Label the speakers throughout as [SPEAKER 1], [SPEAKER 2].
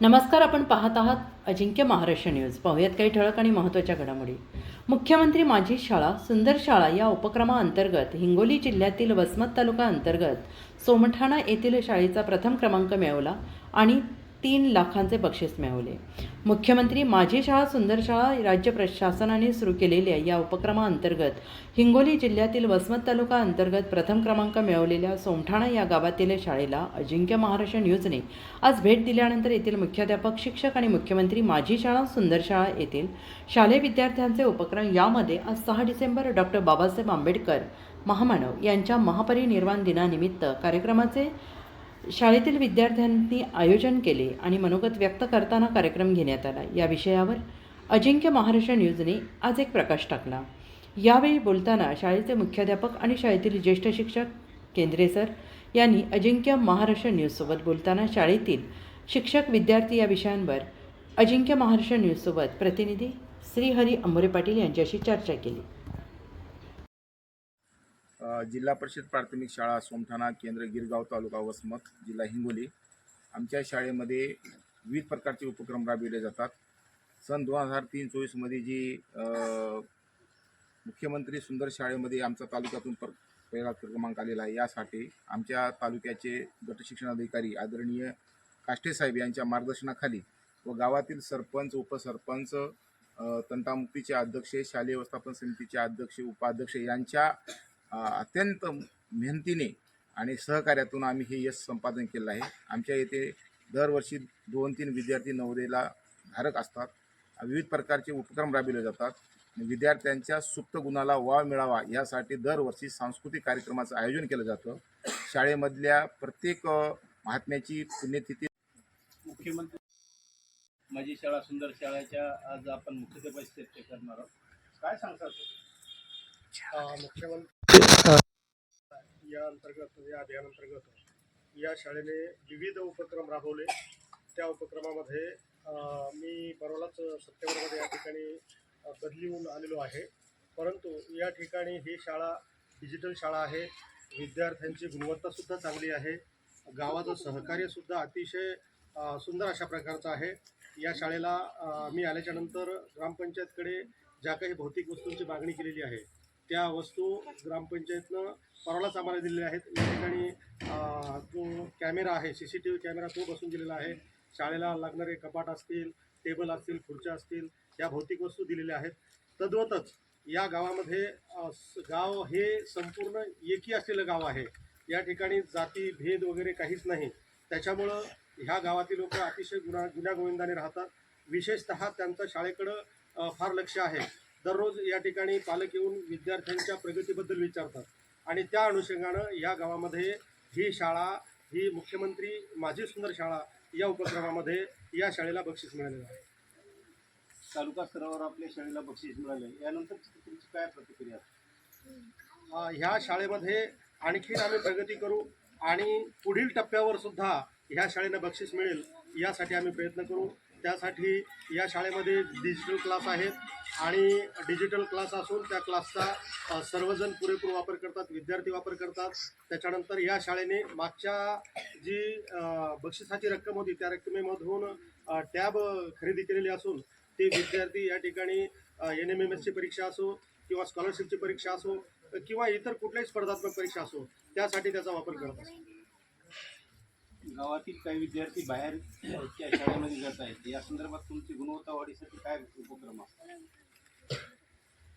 [SPEAKER 1] नमस्कार आपण पाहत आहात अजिंक्य महाराष्ट्र न्यूज. पाहूयात काही ठळक आणि महत्त्वाच्या घडामोडी. मुख्यमंत्री माझी शाळा सुंदर शाळा या उपक्रमाअंतर्गत हिंगोली जिल्ह्यातील वसमत तालुका अंतर्गत सोमठाणा येथील शाळेचा प्रथम क्रमांक मिळवला आणि तीन लाखांचे बक्षीस मिळवले. मुख्यमंत्री माझी शाळा सुंदर शाळा राज्य प्रशासनाने सुरू केलेल्या या उपक्रमाअंतर्गत हिंगोली जिल्ह्यातील वसमत तालुका अंतर्गत प्रथम क्रमांक मिळवलेल्या सोमठाणा या गावातील शाळेला अजिंक्य महाराष्ट्र न्यूजने आज भेट दिल्यानंतर येथील मुख्याध्यापक शिक्षक आणि मुख्यमंत्री माझी शाळा सुंदर शाळा येथील शालेय विद्यार्थ्यांचे उपक्रम यामध्ये आज सहा डिसेंबर डॉक्टर बाबासाहेब आंबेडकर महामानव यांच्या महापरिनिर्वाण दिनानिमित्त कार्यक्रमाचे शाळेतील विद्यार्थ्यांनी आयोजन केले आणि मनोगत व्यक्त करताना कार्यक्रम घेण्यात आला. या विषयावर अजिंक्य महाराष्ट्र न्यूजने आज एक प्रकाश टाकला. यावेळी बोलताना शाळेचे मुख्याध्यापक आणि शाळेतील ज्येष्ठ शिक्षक केंद्रे सर यांनी अजिंक्य महाराष्ट्र न्यूजसोबत बोलताना शाळेतील शिक्षक विद्यार्थी या विषयांवर अजिंक्य महाराष्ट्र न्यूजसोबत प्रतिनिधी श्रीहरी अंबोरे पाटील यांच्याशी चर्चा केली.
[SPEAKER 2] जिल्हा परिषद प्राथमिक शाळा सोमठाणा केंद्र गिरगाव तालुका वसमत जिल्हा हिंगोली. आमच्या शाळेमध्ये विविध प्रकारचे उपक्रम राबविले जातात. सन दोन हजार तीन चोवीसमध्ये जी मुख्यमंत्री सुंदर शाळेमध्ये आमचा तालुक्यातून पर पहिला क्रमांक आलेला आहे. यासाठी आमच्या तालुक्याचे गटशिक्षण अधिकारी आदरणीय काष्टे साहेब यांच्या मार्गदर्शनाखाली व गावातील सरपंच उपसरपंच तंटामुक्तीचे अध्यक्ष शालेय व्यवस्थापन समितीचे अध्यक्ष उपाध्यक्ष यांच्या अत्यंत मेहनतीने आणि सहकार्यातून आम्ही हे यश संपादन केलं आहे. आमच्या येथे दरवर्षी दोन तीन विद्यार्थी नवोदयला धारक असतात. विविध प्रकारचे उपक्रम राबविले जातात. विद्यार्थ्यांच्या सुप्त गुणाला वाव मिळावा यासाठी दरवर्षी सांस्कृतिक कार्यक्रमाचं आयोजन केलं जातं. शाळेमधल्या प्रत्येक महात्म्याची पुण्यतिथी
[SPEAKER 3] मुख्यमंत्री माझी शाळा सुंदर शाळेच्या आज आपण मुख्यत्वे चर्चा करणार आहोत. काय सांगता
[SPEAKER 4] मुख्यमंत्री या अंतर्गत या अभियानांतर्गत या शाळेने विविध उपक्रम राबवले. त्या उपक्रमामध्ये मी परवालाच सप्टेंबरमध्ये या ठिकाणी बदली होऊन आलेलो आहे. परंतु या ठिकाणी ही शाळा डिजिटल शाळा आहे. विद्यार्थ्यांची गुणवत्तासुद्धा चांगली आहे. गावाचं सहकार्यसुद्धा अतिशय सुंदर अशा प्रकारचं आहे. या शाळेला मी आल्याच्यानंतर ग्रामपंचायतकडे ज्या काही भौतिक वस्तूंची मागणी केलेली आहे त्या वस्तू ग्रामपंचायतनं परवालाच आम्हाला दिलेल्या आहेत. या ठिकाणी जो कॅमेरा आहे C C T V camera तो बसून दिलेला आहे. शाळेला लागणारे कपाट असतील टेबल असतील खुर्च्या असतील या भौतिक वस्तू दिलेल्या आहेत. तद्वतच या गावामध्ये गाव हे संपूर्ण एकी असलेलं गाव आहे. या ठिकाणी जाती भेद वगैरे काहीच नाही. त्याच्यामुळं ह्या गावातील लोक अतिशय गुन्हा गुण्यागोविंदाने राहतात. विशेषतः त्यांचं शाळेकडं फार लक्ष आहे. दररोज या ठिकाणी पालक येऊन विद्यार्थ्यांच्या प्रगतीबद्दल विचारतात. आणि त्या अनुषंगानं या गावामध्ये ही शाळा ही मुख्यमंत्री माझी सुंदर शाळा या उपक्रमामध्ये या शाळेला बक्षीस मिळालेलं आहे.
[SPEAKER 3] तालुका स्तरावर आपल्या शाळेला बक्षीस मिळाले यानंतर तुमची काय प्रतिक्रिया
[SPEAKER 4] ह्या शाळेमध्ये आणखीन आम्ही प्रगती करू आणि पुढील टप्प्यावर सुद्धा ह्या शाळेनं बक्षीस मिळेल यासाठी आम्ही प्रयत्न करू. त्यासाठी या शाळेमध्ये डिजिटल क्लास आहेत आणि डिजिटल क्लास असून त्या क्लासचा सर्वजण पुरेपूर वापर करतात विद्यार्थी वापर करतात. त्याच्यानंतर या शाळेने मागच्या जी बक्षिसाची रक्कम होती त्या रक्कमेमधून टॅब खरेदी केलेली असून ते विद्यार्थी या ठिकाणी एन एम एम एसची परीक्षा असो किंवा स्कॉलरशिपची परीक्षा असो किंवा इतर कुठल्याही स्पर्धात्मक परीक्षा असो त्यासाठी त्याचा वापर करत असतो
[SPEAKER 3] गावातील काही विद्यार्थी बाहेर त्या शाळेमध्ये जात आहेत. या संदर्भात तुमची गुणवत्ता वाढीसाठी काय उपक्रम असतात?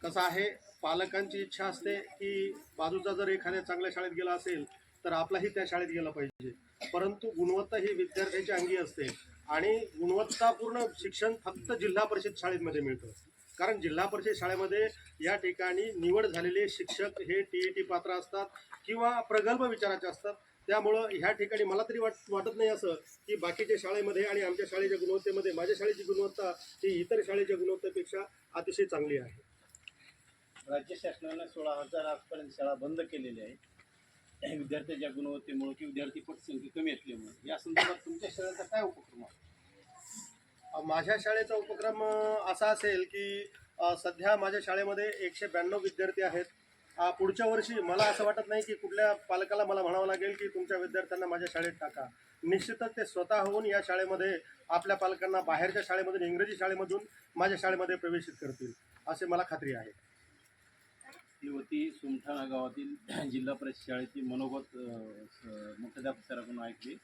[SPEAKER 4] कसं आहे पालकांची इच्छा असते की बाजूचा जर एखाद्या चांगल्या शाळेत गेला असेल तर आपलाही त्या शाळेत गेला पाहिजे. परंतु गुणवत्ता ही विद्यार्थ्याची अंगी असते आणि गुणवत्तापूर्ण शिक्षण फक्त जिल्हा परिषद शाळेमध्ये मिळतं. कारण जिल्हा परिषद शाळेमध्ये या ठिकाणी निवड झालेले शिक्षक हे टी ई टी पात्र असतात किंवा प्रगल्भ विचाराचे असतात. त्यामुळं ह्या ठिकाणी मला तरी वाट वाटत नाही असं की बाकीच्या शाळेमध्ये आणि आमच्या शाळेच्या गुणवत्तेमध्ये माझ्या शाळेची गुणवत्ता ही इतर शाळेच्या गुणवत्तेपेक्षा अतिशय चांगली आहे.
[SPEAKER 3] राज्य शासनानं सोळा हजार आजपर्यंत शाळा बंद केलेल्या आहेत. विद्यार्थ्याच्या गुणवत्तेमुळे की विद्यार्थी पटसंख्या कमी असल्यामुळे. या संदर्भात तुमच्या शाळेचा काय उपक्रम आहे?
[SPEAKER 4] माझ्या शाळेचा उपक्रम असा असेल की सध्या माझ्या शाळेमध्ये एकशे ब्याण्णव विद्यार्थी आहेत. पुढच्या वर्षी मला असं वाटत नाही की कुठल्या पालकाला मला म्हणावं लागेल की तुमच्या विद्यार्थ्यांना माझ्या शाळेत टाका. निश्चितच ते स्वतः होऊन या शाळेमध्ये आपल्या पालकांना बाहेरच्या शाळेमधून इंग्रजी शाळेमधून माझ्या शाळेमध्ये प्रवेशित करतील असे मला खात्री आहे.
[SPEAKER 3] ही होती सुमठाणा गावातील जिल्हा परिषद शाळेची मनोगत मुख्याध्यापक सराकडून ऐकली.